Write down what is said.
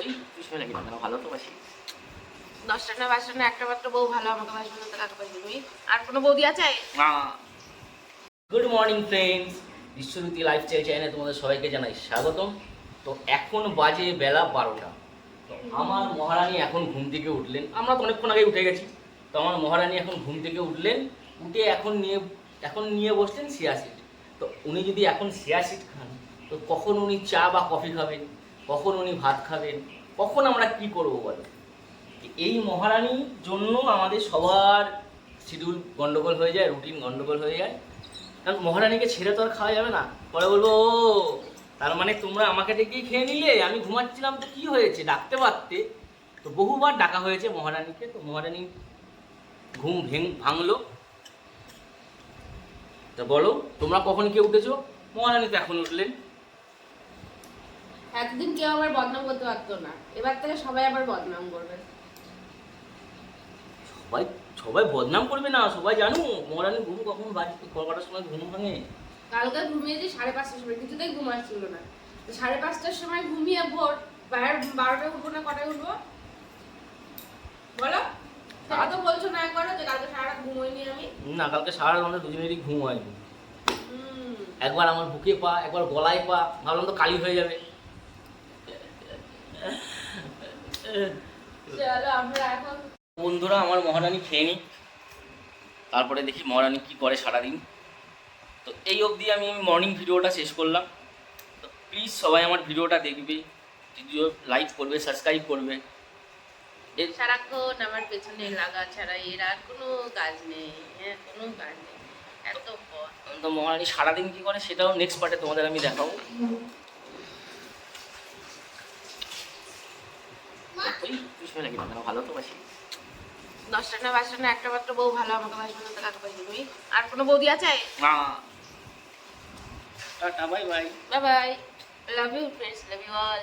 ওই বিষয় লাগে না ভালো তো বাসি। দশটা না বাসটা না একটা মাত্র বউ ভালো আমাকে বাসবে না তো কাকে বাসবে তুমি? আর কোনো বৌদি আছে? গুড মর্নিং ফ্রেন্ডস বিশ্বরূতি লাইফস্টাইল চ্যানেলে তোমাদের সবাইকে জানাই স্বাগতম। তো এখন বাজে বেলা বারোটা। তো আমার মহারানী এখন ঘুম থেকে উঠলেন। আমরা তো অনেকক্ষণ আগে উঠে গেছি। তো আমার মহারানী এখন ঘুম থেকে উঠলেন। উঠে এখন নিয়ে এখন নিয়ে বসলেন শিয়া সিট তো উনি যদি এখন শিয়া সিট খান তো কখন উনি চা বা কফি খাবেন? কখন উনি ভাত খাবেন? কখন আমরা কি করব বলো? এই মহারানীর জন্য আমাদের সবার শিডিউল গন্ডগোল হয়ে যায়, রুটিন গন্ডগোল হয়ে যায়। কারণ মহারানীকে ছেড়ে তো আর খাওয়া যাবে না। পরে বলব, ও, তার মানে তোমরা আমাকে ডেকেই খেয়ে নিলে? আমি ঘুমাচ্ছিলাম তো, কি হয়েছে? ডাকতে পারতে? তো বহুবার ডাকা হয়েছে মহারানীকে। তো মহারানী ঘুম ভেঙ, ভাঙলো। তা বলো, তোমরা কখন কে উঠেছো? মহারানী তো এখন উঠলেন। একদিন কেউ আবার বদনাম করতে পারতো না। এবার থেকে সবাই আবার বদনাম করবে। সবাই সবাই বদনাম করবে না সবাই জানো মহারানী ঘুম কখন বাড়ি কটার সময় ঘুম ভাঙে। কালকে ঘুমিয়েছি সাড়ে পাঁচটার সময় কিছুতেই ঘুম আসছিল না। সাড়ে পাঁচটার সময় ঘুমিয়ে ভোর বাইরে বারোটায় উঠবো না কটায় উঠবো? বলো। সেটা তো বলছো না একবারও যে কালকে সারা রাত ঘুমোইনি আমি। না কালকে সারা রাত আমাদের দুজনেরই ঘুম হয়নি। একবার আমার বুকে পা একবার গলায় পা ভাবলাম তো কালি হয়ে যাবে। বন্ধুরা আমার মহারানী খেয়ে নিই তারপরে দেখি মহারানী কি করে সারাদিন। তো এই অবধি আমি মর্নিং ভিডিওটা শেষ করলাম। তো প্লিজ সবাই আমার ভিডিওটা দেখবে ভিডিও লাইক করবে সাবস্ক্রাইব করবে। সারাক্ষণ আমার পেছনে লাগা ছাড়া এর আর কোনো কাজ নেই হ্যাঁ কোনো কাজ নেই। এত তো মহারানী সারাদিন কি করে সেটাও নেক্সট পার্টে তোমাদের আমি দেখাবো। ওই বিষয় লাগে না কেন ভালো তো বাসি। দশটা না বাসটা না একটা মাত্র বউ ভালো আমাকে বাসবে না তো বাসবে তুমি। আর কোনো বৌদি আছে? না। Tata bye bye. Bye bye. Love you friends love you all